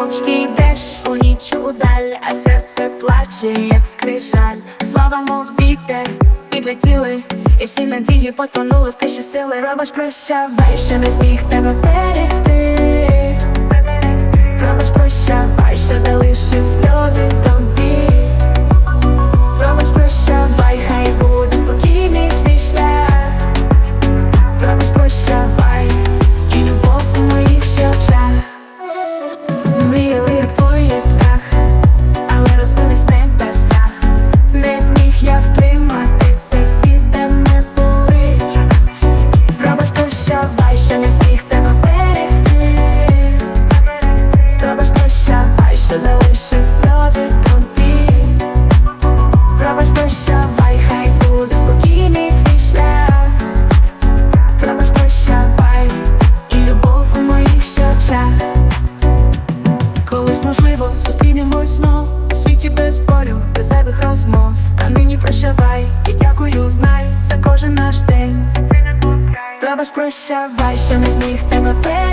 мовчки йдеш у ніч удаль, а серце плаче, як скрижаль. Слава, мов вітер, підлетіли, і всі надії потонули в тиші сили, робиш прощавай, ще не зміг тебе вберегти Пробач, прощавай, що ми з них тебе впевнені